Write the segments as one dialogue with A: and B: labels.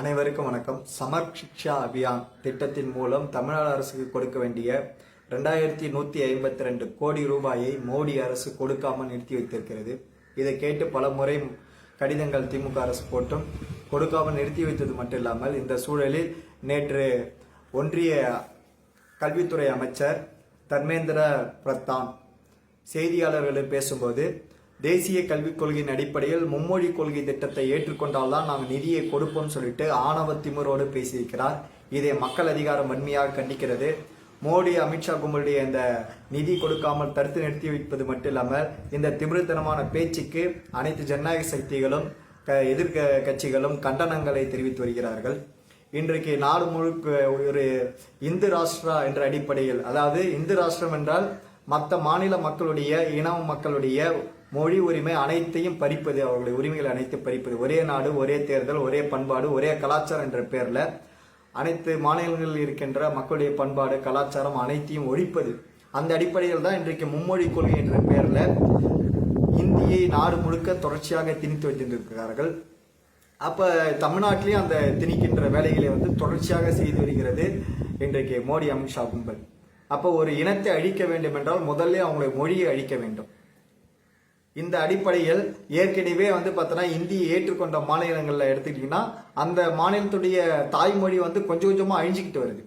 A: அனைவருக்கும் வணக்கம். சமர் சிக்ஷா அபியான் திட்டத்தின் மூலம் தமிழ்நாடு அரசுக்கு கொடுக்க வேண்டிய ரெண்டாயிரத்தி நூற்றி ஐம்பத்தி ரெண்டு கோடி ரூபாயை மோடி அரசு கொடுக்காமல் நிறுத்தி வைத்திருக்கிறது. இதை கேட்டு பல முறை கடிதங்கள் திமுக அரசு போட்டும் கொடுக்காமல் நிறுத்தி வைத்தது மட்டும் இல்லாமல் இந்த சூழலில் நேற்று ஒன்றிய கல்வித்துறை அமைச்சர் தர்மேந்திர பிரதான் செய்தியாளர்களிடம் பேசும்போது தேசிய கல்விக் கொள்கையின் அடிப்படையில் மும்மொழி கொள்கை திட்டத்தை ஏற்றுக்கொண்டால் தான் நாங்கள் நிதியை கொடுப்போம் சொல்லிட்டு ஆணவ திமிரோடு பேசியிருக்கிறார். இதை மக்கள் அதிகாரம் வன்மையாக கண்டிக்கிறது. மோடி அமித்ஷா கும்பலுடைய இந்த நிதி கொடுக்காமல் தடுத்து நிறுத்தி வைப்பது மட்டும் இல்லாமல் இந்த திமிருத்தனமான பேச்சுக்கு அனைத்து ஜனநாயக சக்திகளும் க- எதிர்க்க கட்சிகளும் கண்டனங்களை தெரிவித்து வருகிறார்கள். இன்றைக்கு நாடு முழுக்க ஒரு இந்து ராஷ்டிரா என்ற அடிப்படையில் அதாவது இந்து ராஷ்டிரம் என்றால் மற்ற மாநில மக்களுடைய இன மக்களுடைய மொழி உரிமை அனைத்தையும் பறிப்பது அவர்களுடைய உரிமைகள் அனைத்தையும் பறிப்பது. ஒரே நாடு ஒரே தேர்தல் ஒரே பண்பாடு ஒரே கலாச்சாரம் என்ற பெயரில் அனைத்து மாநிலங்களில் இருக்கின்ற மக்களுடைய பண்பாடு கலாச்சாரம் அனைத்தையும் ஒழிப்பது. அந்த அடிப்படையில் தான் இன்றைக்கு மும்மொழி கொள்கை என்ற பெயரில் இந்தியை நாடு முழுக்க தொடர்ச்சியாக திணித்து வைத்திருக்கிறார்கள் அப்போ தமிழ்நாட்டிலேயும் அந்த திணிக்கின்ற வேலைகளை வந்து தொடர்ச்சியாக செய்து வருகிறது இன்றைக்கு மோடி அமித்ஷா கும்பல். அப்போ ஒரு இனத்தை அழிக்க வேண்டும் என்றால் முதல்ல அவங்களுடைய மொழியை அழிக்க வேண்டும். இந்த அடிப்படையில் ஏற்கனவே வந்து பார்த்தோன்னா இந்தியை ஏற்றுக்கொண்ட மாநிலங்களில் எடுத்துக்கிட்டிங்கன்னா அந்த மாநிலத்துடைய தாய்மொழி வந்து கொஞ்சம் கொஞ்சமாக அழிஞ்சிக்கிட்டு வருது.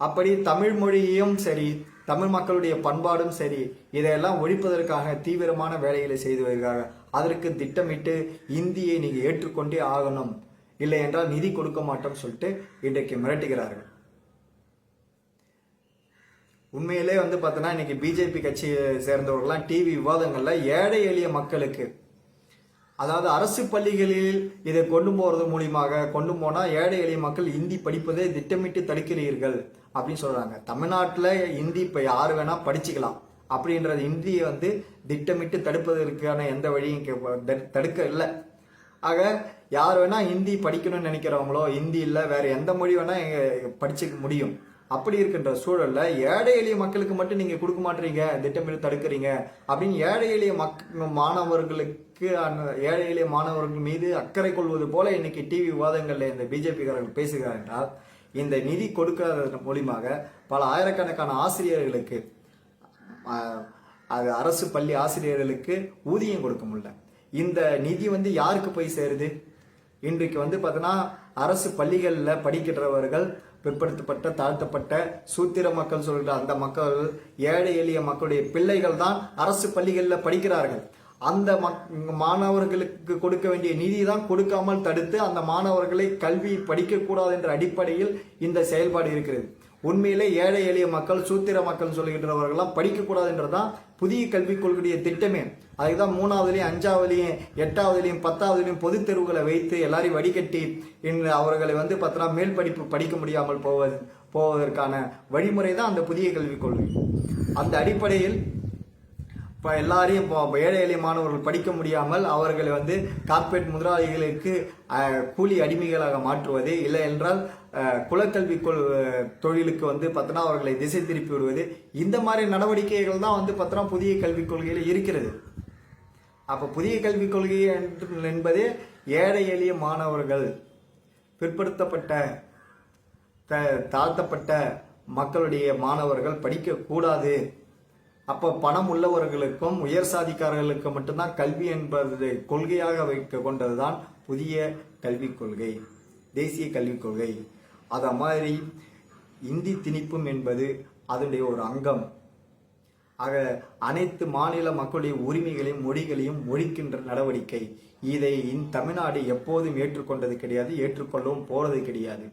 A: அப்படி தமிழ் மொழியும் சரி தமிழ் மக்களுடைய பண்பாடும் சரி இதையெல்லாம் ஒழிப்பதற்காக தீவிரமான வேலைகளை செய்து வருகிறாங்க. அதற்கு திட்டமிட்டு இந்தியை நீங்கள் ஏற்றுக்கொண்டே ஆகணும். இல்லை என்றால் நிதி கொடுக்க மாட்டோம் சொல்லிட்டு இன்றைக்கு மிரட்டுகிறார்கள். உண்மையிலே வந்து பார்த்தோன்னா இன்னைக்கு பிஜேபி கட்சியை சேர்ந்தவர்கள்லாம் டிவி விவாதங்களில் ஏழை எளிய மக்களுக்கு. அதாவது அரசு பள்ளிகளில் இதை கொண்டு போகிறது மூலியமாக கொண்டு போனால் ஏழை எளிய மக்கள் இந்தி படிப்பதை திட்டமிட்டு தடுக்கிறீர்கள் அப்படின்னு சொல்கிறாங்க தமிழ்நாட்டில் இந்தி இப்போ யார் வேணால் படிச்சுக்கலாம். அப்படின்றது இந்தியை வந்து திட்டமிட்டு தடுப்பதற்கான எந்த வழியும் தடு- தடுக்க இல்லை. ஆக யார் வேணால் ஹிந்தி படிக்கணும்னு நினைக்கிறவங்களோ ஹிந்தி இல்லை வேறு எந்த மொழி வேணால் படிச்சுக்க முடியும். அப்படி இருக்கின்ற சூழல்ல ஏழை எளிய மக்களுக்கு மட்டும் நீங்க கொடுக்க மாட்டீங்க திட்டமிட்டு தடுக்கிறீங்க அப்படின்னு ஏழை எளிய மக் மாணவர்களுக்கு அந்த ஏழை எளிய மாணவர்கள் மீது அக்கறை கொள்வது போல இன்னைக்கு டிவி விவாதங்கள்ல இந்த பிஜேபிக்காரர்கள் பேசுகிறார் என்றால் இந்த நிதி கொடுக்காத மூலியமாக பல ஆயிரக்கணக்கான ஆசிரியர்களுக்கு அது அரசு பள்ளி ஆசிரியர்களுக்கு ஊதியம் கொடுக்க முடியல. இந்த நிதி வந்து யாருக்கு போய் சேருது? இன்றைக்கு வந்து பார்த்தோன்னா அரசு பள்ளிகளில் படிக்கிறவர்கள் பிற்படுத்தப்பட்ட தாழ்த்தப்பட்ட சூத்திர மக்கள் சொல்கிற அந்த மக்கள் ஏழை எளிய மக்களுடைய பிள்ளைகள் தான் அரசு பள்ளிகளில் படிக்கிறார்கள். அந்த மக்- மாணவர்களுக்கு கொடுக்க வேண்டிய நிதி தான் கொடுக்காமல் தடுத்து அந்த மாணவர்களை கல்வி படிக்கக்கூடாது என்ற அடிப்படையில் இந்த செயல்பாடு இருக்கிறது. உண்மையிலே ஏழை எளிய மக்கள் சூத்திர மக்கள் சொல்லுகின்றவர்கள்லாம் படிக்கக்கூடாதுன்றதான் புதிய கல்விக் கொள்கையுடைய திட்டமே. அதுக்கு தான் மூணாவதுலேயும் அஞ்சாவதுலேயும் எட்டாவதுலேயும் பத்தாவதுலேயும் பொதுத் தேர்வுகளை வைத்து எல்லாரையும் வடிகட்டி இன்று அவர்களை வந்து பார்த்தோன்னா மேல் படிப்பு படிக்க முடியாமல் போவது போவதற்கான வழிமுறை தான் அந்த புதிய கல்விக் கொள்கை. அந்த அடிப்படையில் இப்போ எல்லாரையும் இப்போ ஏழை எளிய மாணவர்கள் படிக்க முடியாமல் அவர்களை வந்து கார்ப்பரேட் முதலாளிகளுக்கு கூலி அடிமைகளாக மாற்றுவது இல்லை என்றால் குலக்கல்வி கொள் தொழிலுக்கு வந்து பார்த்தோன்னா அவர்களை திசை திருப்பி விடுவது இந்த மாதிரி நடவடிக்கைகள் தான் வந்து பார்த்தோன்னா புதிய கல்விக் கொள்கையில் இருக்கிறது. அப்போ புதிய கல்விக் கொள்கை என்று- என்பது ஏழை எளிய மாணவர்கள் பிற்படுத்தப்பட்ட த- தாழ்த்தப்பட்ட மக்களுடைய மாணவர்கள் படிக்கக்கூடாது. அப்போ பணம் உள்ளவர்களுக்கும் உயர் சாதிக்காரர்களுக்கு மட்டும்தான் கல்வி என்பது கொள்கையாக வைக்க கொண்டதுதான் புதிய கல்விக் கொள்கை தேசிய கல்விக் கொள்கை. அதை மாதிரி இந்தி திணிப்பும் என்பது அதனுடைய ஒரு அங்கம். ஆக அனைத்து மாநில மக்களுடைய உரிமைகளையும் மொழிகளையும் ஒழிக்கின்ற நடவடிக்கை. இதை இந் தமிழ்நாடு எப்போதும் ஏற்றுக்கொண்டது கிடையாது ஏற்றுக்கொள்ளவும் போகிறது கிடையாது.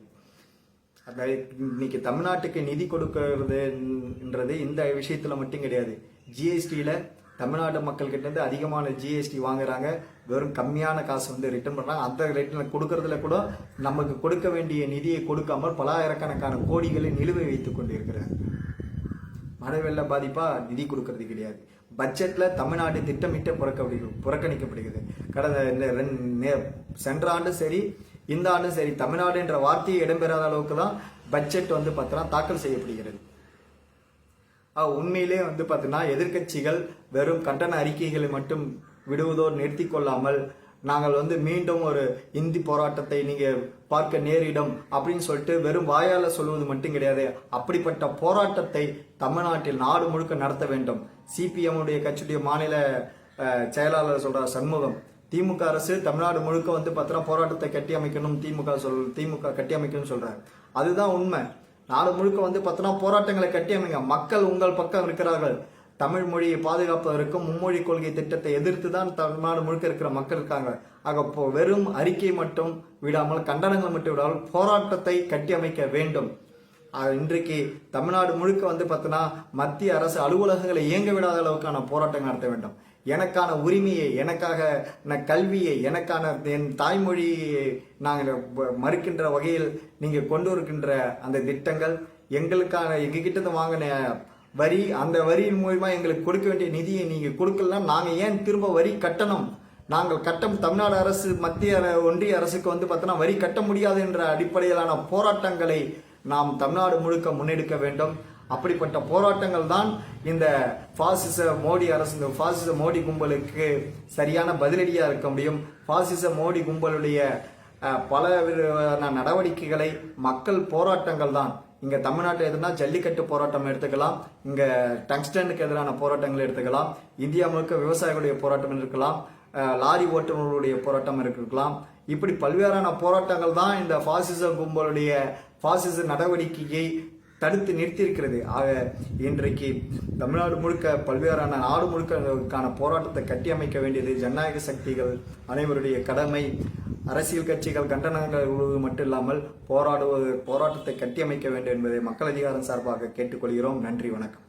A: அந்த இன்னைக்கு தமிழ்நாட்டுக்கு நிதி கொடுக்கிறதுன்றது இந்த விஷயத்தில் மட்டும் கிடையாது. ஜிஎஸ்டியில் தமிழ்நாட்டு மக்கள்கிட்டேருந்து அதிகமான ஜிஎஸ்டி வாங்குறாங்க. வெறும் கம்மியான காசு வந்து ரிட்டர்ன் பண்ணுறாங்க அந்த ரிட்டர்ன் கொடுக்கறதுல கூட நமக்கு கொடுக்க வேண்டிய நிதியை கொடுக்காமல் பலாயிரக்கணக்கான கோடிகளை நிலுவை வைத்துக் கொண்டிருக்கிறாங்க. மழை வெள்ள பாதிப்பாக நிதி கொடுக்கறது கிடையாது. பட்ஜெட்டில் தமிழ்நாடு திட்டமிட்டு புறக்கணி புறக்கணிக்கப்படுகிறது. கடந்த இந்த ரெண்டு நே- சென்ற ஆண்டு சரி இந்த ஆண்டும் சரி தமிழ்நாடு என்ற வார்த்தையை இடம்பெறாத அளவுக்கு தான் பட்ஜெட் வந்து பார்த்தோன்னா தாக்கல் செய்யப்படுகிறது. உண்மையிலே வந்து பார்த்தீங்கன்னா எதிர்க்கட்சிகள் வெறும் கண்டன அறிக்கைகளை மட்டும் விடுவதோடு நிறுத்தி கொள்ளாமல் நாங்கள் வந்து மீண்டும் ஒரு இந்தி போராட்டத்தை நீங்கள் பார்க்க நேரிடும் அப்படின்னு சொல்லிட்டு வெறும் வாயால் சொல்வது மட்டும் கிடையாது. அப்படிப்பட்ட போராட்டத்தை தமிழ்நாட்டில் நாடு முழுக்க நடத்த வேண்டும். சிபிஎம்முடைய கட்சியுடைய மாநில செயலாளர் சொல்கிறார் சண்முகம் திமுக அரசு தமிழ்நாடு முழுக்க வந்து பத்திரம் போராட்டத்தை கட்டி அமைக்கணும் திமுக சொல் திமுக கட்டி அமைக்கணும்னு சொல்கிறார் அதுதான் உண்மை. நாடு முழுக்க வந்து பார்த்தோன்னா போராட்டங்களை கட்டி அமைங்க. மக்கள் உங்கள் பக்கம் இருக்கிறார்கள். தமிழ் மொழியை பாதுகாப்பதற்கும் மும்மொழி கொள்கை திட்டத்தை எதிர்த்து தான் தமிழ்நாடு முழுக்க இருக்கிற மக்கள் இருக்காங்க. ஆக இப்போ வெறும் அறிக்கை மட்டும் விடாமல் கண்டனங்கள் மட்டும் விடாமல் போராட்டத்தை கட்டியமைக்க வேண்டும். இன்றைக்கு தமிழ்நாடு முழுக்க வந்து பார்த்தோன்னா மத்திய அரசு அலுவலகங்களை இயங்க விடாத அளவுக்கான போராட்டம் நடத்த வேண்டும். எனக்கான உரிமையை எனக்காக கல்வியை எனக்கான என் தாய்மொழியை நாங்கள் மறுக்கின்ற வகையில் நீங்கள் கொண்டு வருகின்ற அந்த திட்டங்கள் எங்களுக்கான எங்ககிட்ட வாங்கின வரி அந்த வரியின் மூலிமா எங்களுக்கு கொடுக்க வேண்டிய நிதியை நீங்கள் கொடுக்கலாம் நாங்கள் ஏன் திரும்ப வரி கட்டணும்? நாங்கள் கட்டம் தமிழ்நாடு அரசு மத்திய அர- ஒன்றிய அரசுக்கு வந்து பார்த்தோன்னா வரி கட்ட முடியாது என்ற அடிப்படையிலான போராட்டங்களை நாம் தமிழ்நாடு முழுக்க முன்னெடுக்க வேண்டும். அப்படிப்பட்ட போராட்டங்கள் தான் இந்த பாசிச மோடி அரசு இந்த பாசிச மோடி கும்பலுக்கு சரியான பதிலடியாக இருக்க முடியும். பாசிச மோடி கும்பலுடைய பல விதமான நடவடிக்கைகளை மக்கள் போராட்டங்கள் தான். இங்கே தமிழ்நாட்டில் எதுனா ஜல்லிக்கட்டு போராட்டம் எடுத்துக்கலாம். இங்கே டங்ஸ்டனுக்கு எதிரான போராட்டங்கள் எடுத்துக்கலாம். இந்தியா முழுக்க விவசாயிகளுடைய போராட்டம் இருக்கலாம். லாரி ஓட்டுநர்களுடைய போராட்டம் இருக்கலாம். இப்படி பல்வேறான போராட்டங்கள் தான் இந்த பாசிச கும்பலுடைய பாசிச நடவடிக்கையை தடுத்து நிறுத்தியிருக்கிறது. ஆக இன்றைக்கு தமிழ்நாடு முழுக்க பல்வேறான நாடு முழுக்கான போராட்டத்தை கட்டியமைக்க வேண்டியது ஜனநாயக சக்திகள் அனைவருடைய கடமை. அரசியல் கட்சிகள் கண்டனங்கள் உழுவது மட்டும் இல்லாமல் போராடுவது போராட்டத்தை கட்டியமைக்க வேண்டும் என்பதை மக்கள் அதிகாரம் சார்பாக கேட்டுக்கொள்கிறோம். நன்றி வணக்கம்.